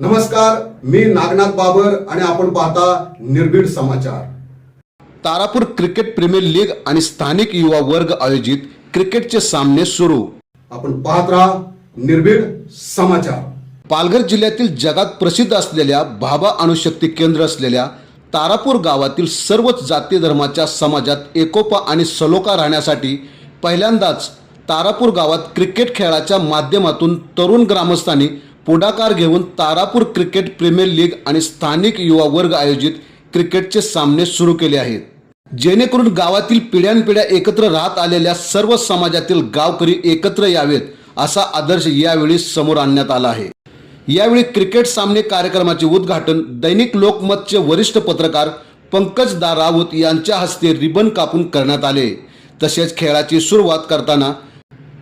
नमस्कार मी नागनाथ बाबर आणि आपण पाहता Nirbhid Samachar. Tarapur cricket premier league आणि स्थानिक युवा वर्ग आयोजित क्रिकेटचे सामने सुरू. आपण पाहत राहा निर्भीड समाचार. पालघर जिल्ह्यातील जगात प्रसिद्ध असलेल्या भाभा अणुशक्ती केंद्र असलेल्या तारापूर गावातील सर्वच जाती धर्माच्या समाजात एकोपा आणि सलोखा राहण्यासाठी पहिल्यांदाच तारापूर गावात क्रिकेट खेळाच्या माध्यमातून तरुण ग्रामस्थांनी पुढाकार घेऊन तारापूर क्रिकेट प्रीमियर लीग आणि स्थानिक युवा वर्ग आयोजित क्रिकेटचे सामने सुरू केले आहेत. जेणेकरून गावातील पिढ्यानपिढ्या एकत्र राहत आलेल्या सर्व समाजातील गावकरी एकत्र यावेत असा आदर्श यावेळी समोर आणण्यात आला आहे. यावेळी क्रिकेट सामने कार्यक्रमाचे उद्घाटन दैनिक लोकमतचे वरिष्ठ पत्रकार पंकज दा राऊत यांच्या हस्ते रिबन कापून करण्यात आले. तसेच खेळाची सुरुवात करताना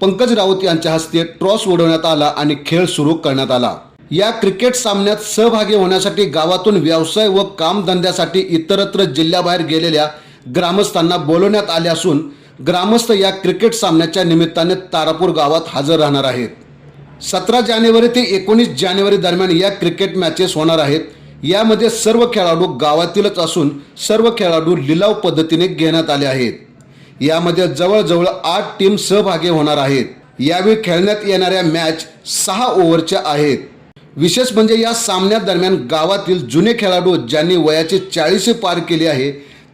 पंकज राऊत यांच्या हस्ते ट्रॉस उडवण्यात आला आणि खेळ सुरू करण्यात आला. या क्रिकेट सामन्यात सहभागी होण्यासाठी गावातून व्यवसाय व कामधंद्यासाठी इतरत्र जिल्ह्याबाहेर गेलेल्या ग्रामस्थांना बोलवण्यात आले असून ग्रामस्थ या क्रिकेट सामन्याच्या निमित्ताने तारापूर गावात हजर राहणार आहेत. सतरा जानेवारी ते एकोणीस जानेवारी दरम्यान या क्रिकेट मॅचेस होणार आहेत. यामध्ये सर्व खेळाडू गावातीलच असून सर्व खेळाडू लिलाव पद्धतीने घेण्यात आले आहेत. यामध्ये जवळजवळ आठ टीम सहभागी होणार आहेत. यावेळी खेळण्यात येणाऱ्या मॅच सहा ओव्हरच्या आहेत. विशेष म्हणजे या सामन्यादरम्यान गावातील जुने खेळाडू ज्यांनी वयाचे चाळीसे पार केले आहे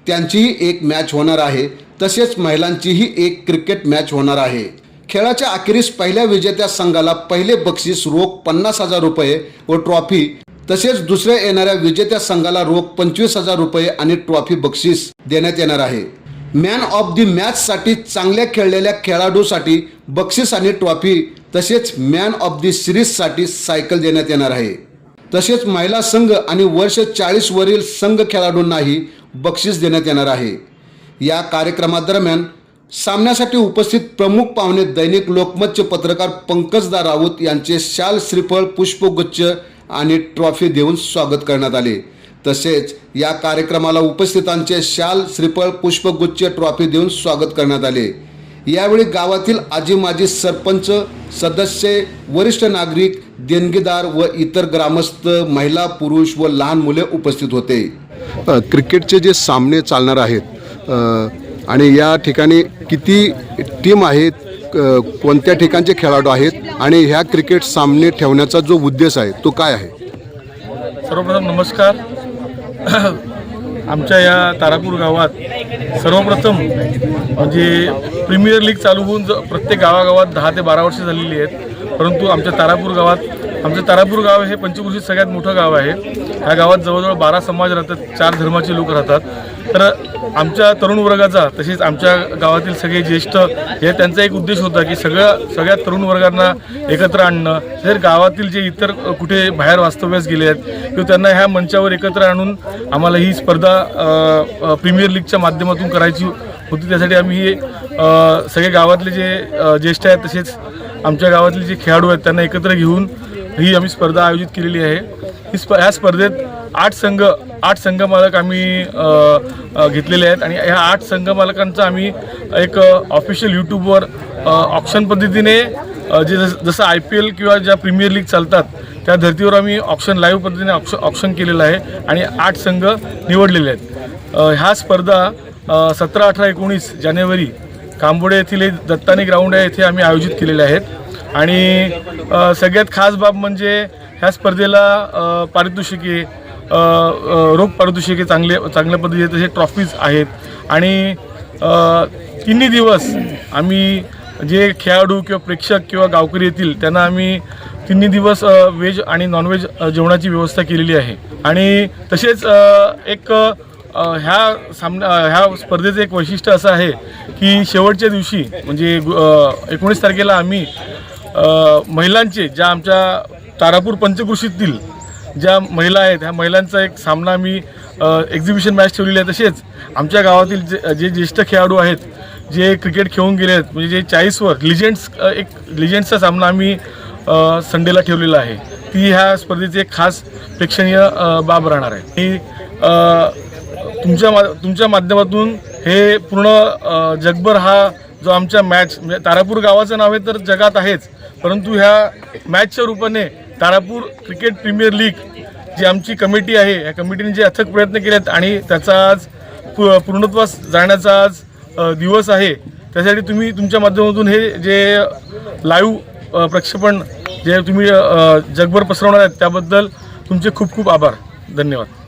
त्यांचीही एक मॅच होणार आहे. तसेच महिलांचीही एक क्रिकेट मॅच होणार आहे. खेळाच्या अखेरीस पहिल्या विजेत्या संघाला पहिले बक्षीस रोख पन्नास हजार रुपये व ट्रॉफी तसेच दुसऱ्या येणाऱ्या विजेत्या संघाला रोख पंचवीस हजार रुपये आणि ट्रॉफी बक्षीस देण्यात येणार आहे. मॅन ऑफ दी मॅचसाठी चांगल्या खेळलेल्या खेळाडूसाठी बक्षीस आणि ट्रॉफी तसेच मॅन ऑफ दी सिरीजसाठी सायकल देण्यात येणार आहे. तसेच महिला संघ आणि वर्ष चाळीसवरील संघ खेळाडूंनाही बक्षीस देण्यात येणार आहे. या कार्यक्रमादरम्यान सामन्यासाठी उपस्थित प्रमुख पाहुणे दैनिक लोकमतचे पत्रकार पंकजदा राऊत यांचे शाल श्रीफळ पुष्पगुच्छ आणि ट्रॉफी देऊन स्वागत करण्यात आले. तसेच या कार्यक्रमाला उपस्थितांचे शाल श्रीफळ पुष्पगुच्छ ट्रॉफी देऊन स्वागत करण्यात आले. यावेळी गावातील आजी माजी सरपंच सदस्य वरिष्ठ नागरिक देणगीदार व इतर ग्रामस्थ महिला पुरुष व लहान मुले उपस्थित होते. क्रिकेटचे जे सामने चालणार आहेत आणि या ठिकाणी किती टीम आहेत कोणत्या ठिकाणचे खेळाडू आहेत आणि ह्या क्रिकेट सामने ठेवण्याचा जो उद्देश आहे तो काय आहे? सर्वप्रथम नमस्कार. आमच्या या तारापूर गावात सर्वप्रथम म्हणजे प्रीमियर लीग चालू होऊन ज प्रत्येक गावागावात दहा ते बारा वर्षे झालेली आहेत. परंतु आमच्या तारापूर गावात आमचं तारापूर गाव हे पंचकृषीत सगळ्यात मोठं गाव आहे. ह्या गावात जवळजवळ बारा समाज राहतात चार धर्माचे लोक राहतात. तर आमच्या तरुण वर्गाचा तसेच आमच्या गावातील सगळे ज्येष्ठ हे त्यांचा एक उद्देश होता की सगळ्या सगळ्या तरुण वर्गांना एकत्र आणणं. जर गावातील जे इतर कुठे बाहेर वास्तव्यास गेले आहेत किंवा त्यांना ह्या मंचावर एकत्र आणून आम्हाला ही स्पर्धा प्रीमियर लीगच्या माध्यमातून करायची होती. त्यासाठी आम्ही हे सगळे गावातले जे ज्येष्ठ आहेत तसेच आमच्या गावातले जे खेळाडू आहेत त्यांना एकत्र घेऊन ही आम्ही स्पर्धा आयोजित केलेली आहे. ही स्प ह्या स्पर्धेत आठ संघ आठ संघ मालक आम्ही घेतलेले आहेत. आणि ह्या आठ संघ मालकांचं आम्ही एक ऑफिशियल यूट्यूबवर ऑप्शन पद्धतीने जे जस- जसं आय पी एल किंवा ज्या प्रीमियर लीग चालतात त्या धर्तीवर आम्ही ऑप्शन लाईव्ह पद्धतीने ऑप्शन ऑप्शन केलेलं आहे आणि आठ संघ निवडलेले आहेत. ह्या स्पर्धा सतरा अठरा एकोणीस जानेवारी कांबोडे येथील एक दत्तानी ग्राउंड आहे येथे आम्ही आयोजित केलेले आहेत. आणि सगळ्यात खास बाब म्हणजे ह्या स्पर्धेला पारितोषिके रोख पारितोषिके चांगले चांगल्या पद्धतीचे तसे ट्रॉफीज आहेत. आणि तिन्ही दिवस आम्ही जे खेळाडू किंवा प्रेक्षक किंवा गावकरी येतील त्यांना आम्ही तिन्ही दिवस व्हेज आणि नॉनव्हेज जेवणाची व्यवस्था केलेली आहे. आणि तसेच एक ह्या सामना ह्या स्पर्धेचं एक वैशिष्ट्य असं आहे की शेवटच्या दिवशी म्हणजे एकोणीस तारखेला आम्ही महिलांचे ज्या आमच्या तारापूर पंचकृषीतील ज्या महिला आहेत ह्या महिलांचा एक सामना आम्ही एक्झिबिशन मॅच ठेवलेली आहे तसेच आमच्या गावातील जे जे ज्येष्ठ खेळाडू आहेत जे क्रिकेट खेळून गेले आहेत म्हणजे जे चाळीसवर लिजेंड्स एक लिजेंड्सचा सामना आम्ही संडेला ठेवलेला आहे. ती ह्या स्पर्धेची एक खास प्रेक्षणीय बाब राहणार आहे. की तुमच्या मा तुमच्या माध्यमातून हे पूर्ण जगभर हा जो आमच्या मॅच म्हणजे तारापूर गावाचं नाव आहे तर जगात आहेच. परंतु ह्या मॅचच्या रूपाने तारापूर क्रिकेट प्रीमियर लीग जी आमची कमिटी आहे या कमिटीने जे अथक प्रयत्न केले आहेत आणि त्याचा आज पू पूर्णत्वास जाण्याचा आज दिवस आहे त्यासाठी तुम्ही तुमच्या माध्यमातून हे जे लाईव्ह प्रक्षेपण जे तुम्ही जगभर पसरवणार आहेत त्याबद्दल तुमचे खूप खूप आभार. धन्यवाद.